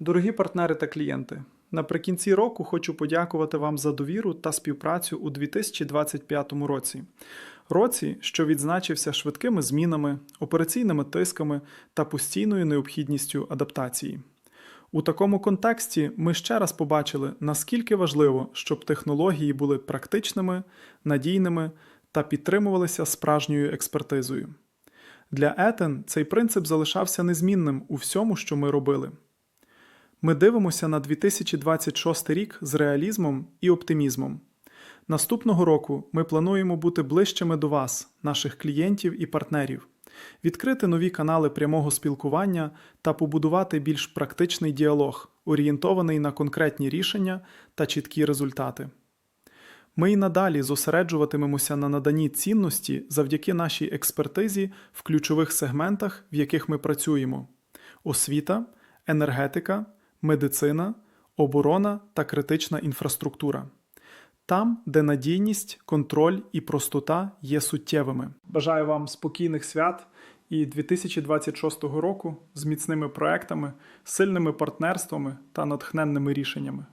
Дорогі партнери та клієнти, наприкінці року хочу подякувати вам за довіру та співпрацю у 2025 році. Році, що відзначився швидкими змінами, операційними тисками та постійною необхідністю адаптації. У такому контексті ми ще раз побачили, наскільки важливо, щоб технології були практичними, надійними та підтримувалися справжньою експертизою. Для Етен цей принцип залишався незмінним у всьому, що ми робили. Ми дивимося на 2026 рік з реалізмом і оптимізмом. Наступного року ми плануємо бути ближчими до вас, наших клієнтів і партнерів, відкрити нові канали прямого спілкування та побудувати більш практичний діалог, орієнтований на конкретні рішення та чіткі результати. Ми й надалі зосереджуватимемося на наданні цінності завдяки нашій експертизі в ключових сегментах, в яких ми працюємо: освіта, енергетика, медицина, оборона та критична інфраструктура. Там, де надійність, контроль і простота є суттєвими. Бажаю вам спокійних свят і 2026 року з міцними проектами, сильними партнерствами та натхненними рішеннями.